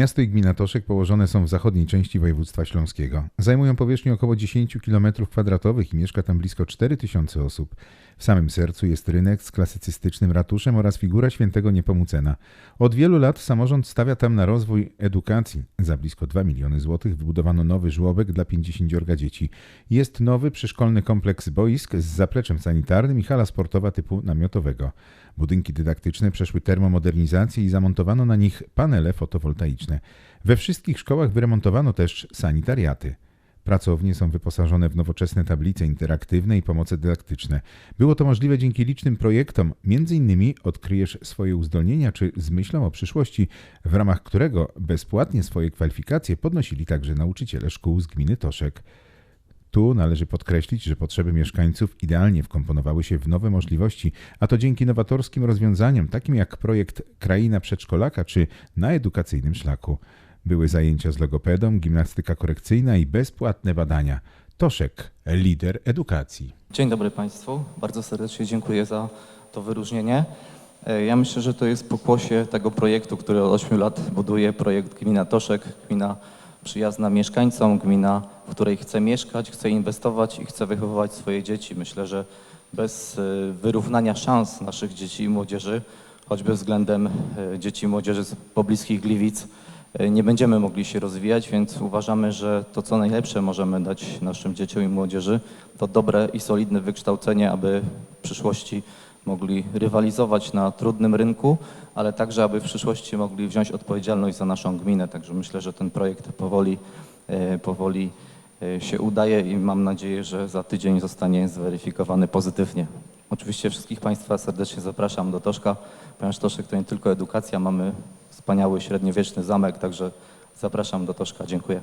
Miasto i gmina Toszek położone są w zachodniej części województwa śląskiego. Zajmują powierzchnię około 10 km2 i mieszka tam blisko 4000 osób. W samym sercu jest rynek z klasycystycznym ratuszem oraz figura świętego Niepomucena. Od wielu lat samorząd stawia tam na rozwój edukacji. Za blisko 2 miliony złotych wybudowano nowy żłobek dla 50 dzieci. Jest nowy przyszkolny kompleks boisk z zapleczem sanitarnym i hala sportowa typu namiotowego. Budynki dydaktyczne przeszły termomodernizację i zamontowano na nich panele fotowoltaiczne. We wszystkich szkołach wyremontowano też sanitariaty. Pracownie są wyposażone w nowoczesne tablice interaktywne i pomoce dydaktyczne. Było to możliwe dzięki licznym projektom, m.in. Odkryjesz swoje uzdolnienia czy z myślą o przyszłości, w ramach którego bezpłatnie swoje kwalifikacje podnosili także nauczyciele szkół z gminy Toszek. Tu należy podkreślić, że potrzeby mieszkańców idealnie wkomponowały się w nowe możliwości, a to dzięki nowatorskim rozwiązaniom, takim jak projekt Kraina Przedszkolaka czy Na Edukacyjnym Szlaku. Były zajęcia z logopedą, gimnastyka korekcyjna i bezpłatne badania. Toszek, lider edukacji. Dzień dobry Państwu. Bardzo serdecznie dziękuję za to wyróżnienie. E, Ja myślę, że to jest pokłosie tego projektu, który od 8 lat buduje projekt Gmina Toszek, gmina przyjazna mieszkańcom, gmina, w której chce mieszkać, chce inwestować i chce wychowywać swoje dzieci. Myślę, że bez e, wyrównania szans naszych dzieci i młodzieży, choćby względem e, dzieci i młodzieży z pobliskich Gliwic, e, nie będziemy mogli się rozwijać, więc uważamy, że to co najlepsze możemy dać naszym dzieciom i młodzieży, to dobre i solidne wykształcenie, aby w przyszłości mogli rywalizować na trudnym rynku, ale także aby w przyszłości mogli wziąć odpowiedzialność za naszą gminę. Także myślę, że ten projekt powoli, e, powoli e, się udaje i mam nadzieję, że za tydzień zostanie zweryfikowany pozytywnie. Oczywiście wszystkich Państwa serdecznie zapraszam do Toszka, ponieważ Toszek to nie tylko edukacja, mamy wspaniały średniowieczny zamek, także zapraszam do Toszka. Dziękuję.